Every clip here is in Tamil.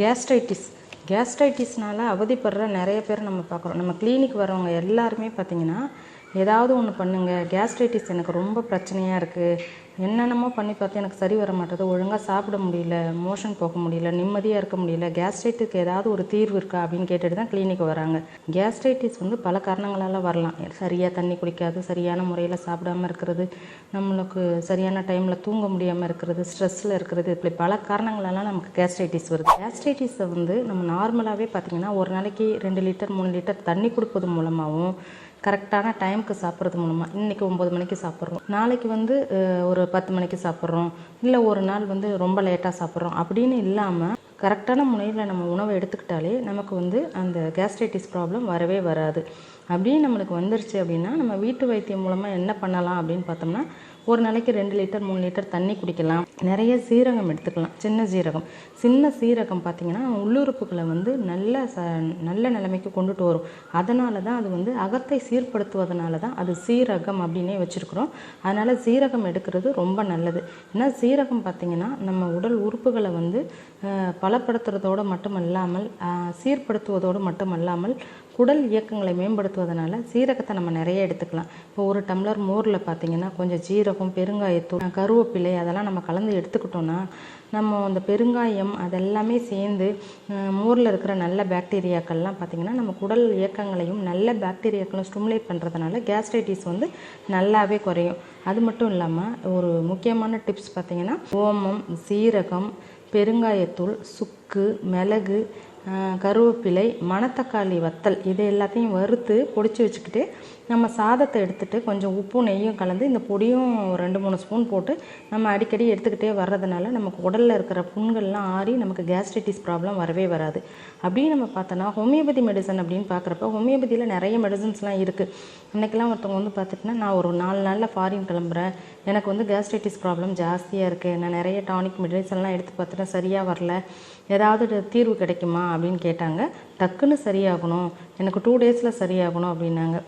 கேஸ்ட்ரைட்டிஸ். கேஸ்ட்ரைட்டிஸ்னால அவதிப்படுற நிறைய பேர் நம்ம பார்க்குறோம். நம்ம கிளினிக் வரவங்க எல்லாருமே பார்த்தீங்கன்னா ஏதாவது ஒன்று பண்ணுங்கள் கேஸ்ட்ரைட்டிஸ் எனக்கு ரொம்ப பிரச்சனையாக இருக்குது என்னென்னமோ பண்ணி பார்த்து எனக்கு சரி வர மாட்டேது. ஒழுங்காக சாப்பிட முடியல மோஷன் போக முடியல நிம்மதியாக இருக்க முடியல கேஸ்ட்ரைட்டுக்கு ஏதாவது ஒரு தீர்வு இருக்கா அப்படின்னு கேட்டுட்டு தான் கிளினிக் வராங்க. கேஸ்ட்ரைட்டிஸ் வந்து பல காரணங்களால் வரலாம். சரியாக தண்ணி குடிக்காது சரியான முறையில் சாப்பிடாம இருக்கிறது நம்மளுக்கு சரியான டைமில் தூங்க முடியாமல் இருக்கிறது ஸ்ட்ரெஸ்ஸில் இருக்கிறது இப்படி பல காரணங்களெல்லாம் நமக்கு கேஸ்ட்ரைட்டிஸ் வருது. கேஸ்ட்ரைட்டிஸை வந்து நம்ம நார்மலாகவே பார்த்திங்கன்னா ஒரு நாளைக்கு ரெண்டு லிட்டர் மூணு லிட்டர் தண்ணி கொடுப்பது மூலமாகவும் கரெக்டான டைமுக்கு சாப்பிட்றது மூலமாக இன்றைக்கி ஒம்பது மணிக்கு சாப்பிட்றோம். நாளைக்கு வந்து ஒரு பத்து மணிக்கு சாப்பிட்றோம். இல்லை ஒரு நாள் வந்து ரொம்ப லேட்டாக சாப்பிட்றோம். அப்படின்னு இல்லாமல் கரெக்டான முறையில் நம்ம உணவை எடுத்துக்கிட்டாலே நமக்கு வந்து அந்த கேஸ்ட்ரைட்டிஸ் ப்ராப்ளம் வரவே வராது. அப்படியே நம்மளுக்கு வந்துருச்சு அப்படின்னா நம்ம வீட்டு வைத்தியம் மூலமாக என்ன பண்ணலாம் அப்படின்னு பார்த்தோம்னா ஒரு நாளைக்கு ரெண்டு லிட்டர் மூணு லிட்டர் தண்ணி குடிக்கலாம். நிறைய சீரகம் எடுத்துக்கலாம். சின்ன சீரகம். சின்ன சீரகம் பார்த்திங்கன்னா உள்ளுறுப்புகளை வந்து நல்ல ச நல்ல நிலைமைக்கு கொண்டுட்டு வரும். அதனால தான் அது வந்து அகத்தை சீர்படுத்துவதனால தான் அது சீரகம் அப்படின்னே வச்சுருக்குறோம். அதனால் சீரகம் எடுக்கிறது ரொம்ப நல்லது. ஏன்னா சீரகம் பார்த்திங்கன்னா நம்ம உடல் உறுப்புகளை வந்து பலப்படுத்துறதோடு மட்டுமல்லாமல் அஹ், சீர்படுத்துவதோடு மட்டுமல்லாமல் குடல் இயக்கங்களை மேம்படுத்துவதனால சீரகத்தை நம்ம நிறைய எடுத்துக்கலாம். இப்போ ஒரு டம்ளர் மோரில் பார்த்தீங்கன்னா கொஞ்சம் ஜீரகம் பெருங்காயத்தூள் கருவேப்பிலை அதெல்லாம் நம்ம கலந்து எடுத்துக்கிட்டோம்னா நம்ம அந்த பெருங்காயம் அதெல்லாமே சேர்ந்து மோரில் இருக்கிற நல்ல பாக்டீரியாக்கள்லாம் பார்த்திங்கன்னா நம்ம குடல் இயக்கங்களையும் நல்ல பாக்டீரியாக்களும் ஸ்டிமுலேட் பண்ணுறதுனால கேஸ்ட்ரைட்டிஸ் வந்து நல்லாவே குறையும். அது மட்டும் இல்லாமல் ஒரு முக்கியமான டிப்ஸ் பார்த்திங்கன்னா ஓமம் சீரகம் பெருங்காயத்தூள் சுக்கு மிளகு கருவேப்பிலை மணத்தக்காளி வத்தல் இது எல்லாத்தையும் வறுத்து பொடிச்சு வச்சுக்கிட்டு நம்ம சாதத்தை எடுத்துகிட்டு கொஞ்சம் உப்பும் நெய்யும் கலந்து இந்த பொடியும் ரெண்டு மூணு ஸ்பூன் போட்டு நம்ம அடிக்கடி எடுத்துக்கிட்டே வர்றதுனால நமக்கு உடலில் இருக்கிற புண்கள்லாம் ஆறி நமக்கு கேஸ்ட்ரைட்டிஸ் ப்ராப்ளம் வரவே வராது. அப்படின்னு நம்ம பார்த்தோன்னா ஹோமியோபதி மெடிசன் அப்படின்னு பார்க்குறப்ப ஹோமியோபதியில் நிறைய மெடிசன்ஸ்லாம் இருக்குது இன்றைக்கெல்லாம் ஒருத்தவங்க வந்து பார்த்துட்டுனா நான் ஒரு நாலு நாளில் ஃபாரின் கிளம்புறேன். எனக்கு வந்து கேஸ்ட்ரைட்டிஸ் ப்ராப்ளம் ஜாஸ்தியாக இருக்குது நான் நிறைய டானிக் மெடிசன்லாம் எடுத்து பார்த்துட்டேன் சரியாக வரல. ஏதாவது தீர்வு கிடைக்குமா? அப்படின்னு கேட்டாங்க. டக்குன்னு சரியாகணும். எனக்கு டூ டேஸில் சரியாகணும் அப்படின்னாங்க.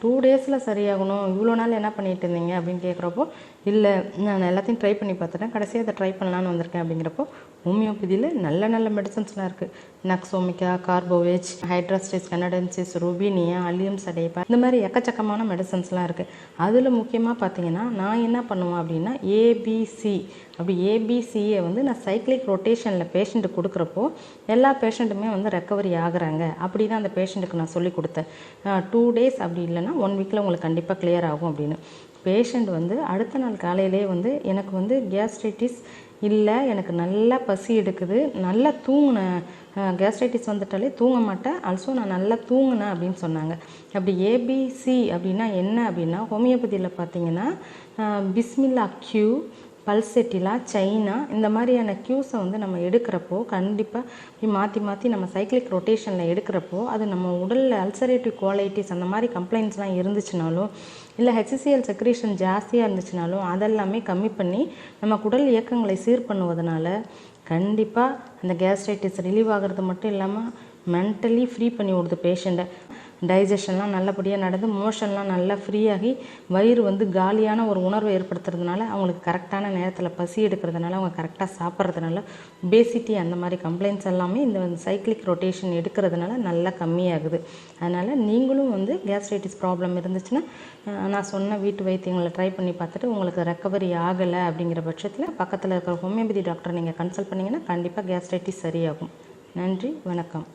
டூ டேஸில் சரியாகணும். இவ்வளோ நாள் என்ன பண்ணிட்டு இருந்தீங்க அப்படின்னு கேட்குறப்போ இல்லை நான் எல்லாத்தையும் ட்ரை பண்ணி பார்த்துட்டேன். கடைசியாக அதை ட்ரை பண்ணலான்னு வந்திருக்கேன். அப்படிங்கிறப்போ ஹோமியோபதியில் நல்ல நல்ல மெடிசன்ஸ்லாம் இருக்குது நக்ஸோமிக்கா கார்போவேஜ் ஹைட்ராஸ்டிஸ் கனடென்சிஸ் ருபினியா அலியம் சடைப்பா இந்த மாதிரி எக்கச்சக்கமான மெடிசன்ஸ்லாம் இருக்குது அதில் முக்கியமாக பார்த்தீங்கன்னா நான் என்ன பண்ணுவேன் அப்படின்னா ஏபிசி அப்படி ஏபிசியை வந்து நான் சைக்ளிக் ரொட்டேஷனில் பேஷண்ட்டு கொடுக்குறப்போ எல்லா பேஷண்ட்டுமே வந்து ரெக்கவரி ஆகுறாங்க. அப்படி தான் அந்த பேஷண்ட்டுக்கு நான் சொல்லி கொடுத்தேன். டூ டேஸ் அப்படி இல்லைன்னா ஒன் வீக்கில் உங்களுக்கு கண்டிப்பாக கிளியர் ஆகும் அப்படின்னு. பேஷண்ட் வந்து அடுத்த நாள் காலையிலே வந்து எனக்கு வந்து கேஸ்ட்ரைட்டிஸ் இல்லை எனக்கு நல்லா பசி எடுக்குது நல்லா தூங்கினேன் கேஸ்ட்ரைட்டிஸ் வந்துட்டாலே தூங்க மாட்டேன். ஆல்சோ நான் நல்லா தூங்கினேன் அப்படின்னு சொன்னாங்க. அப்படி ஏபிசி அப்படின்னா என்ன அப்படின்னா ஹோமியோபதியில் பார்த்தீங்கன்னா பிஸ்மில்லா கியூ பல்செட்டிலா சைனா இந்த மாதிரியான க்யூஸை வந்து நம்ம எடுக்கிறப்போ கண்டிப்பாக மாற்றி மாற்றி நம்ம சைக்கிளிக் ரொட்டேஷனில் எடுக்கிறப்போ அது நம்ம உடலில் அல்சரேட்டிவ் குவாலிட்டிஸ் அந்த மாதிரி கம்ப்ளைண்ட்ஸ்லாம் இருந்துச்சுனாலும் இல்லை ஹெச்சிசிஎல் செக்ரேஷன் ஜாஸ்தியாக இருந்துச்சுனாலும் அதெல்லாமே கம்மி பண்ணி நம்ம குடல் இயக்கங்களை சீர் பண்ணுவதனால கண்டிப்பாக அந்த கேஸ்ட்ரைட்டிஸ் ரிலீவ் ஆகிறது மட்டும் இல்லாமல் மென்டலி ஃப்ரீ பண்ணி விடுது பேஷண்ட்டை டைஜஷன்லாம் நல்லபடியாக நடந்து மோஷன்லாம் நல்லா ஃப்ரீயாகி வயிறு வந்து காலியான ஒரு உணர்வை ஏற்படுத்துறதுனால அவங்களுக்கு கரெக்டான நேரத்தில் பசி எடுக்கிறதுனால அவங்க கரெக்டாக சாப்பிட்றதுனால பேசிட்டி அந்த மாதிரி கம்ப்ளைண்ட்ஸ் எல்லாமே இந்த சைக்கிளிக் ரொட்டேஷன் எடுக்கிறதுனால நல்லா கம்மியாகுது. அதனால் நீங்களும் வந்து கேஸ்ட்ரைட்டிஸ் ப்ராப்ளம் இருந்துச்சுன்னா நான் சொன்ன வீட்டு வைத்தியங்களை ட்ரை பண்ணி பார்த்துட்டு உங்களுக்கு ரெக்கவரி ஆகலை அப்படிங்கிற பட்சத்தில் பக்கத்தில் இருக்கிற ஹோமியோபதி டாக்டரை நீங்கள் கன்சல்ட் பண்ணிங்கன்னா கண்டிப்பாக கேஸ்ட்ரைட்டிஸ் சரியாகும். நன்றி வணக்கம்.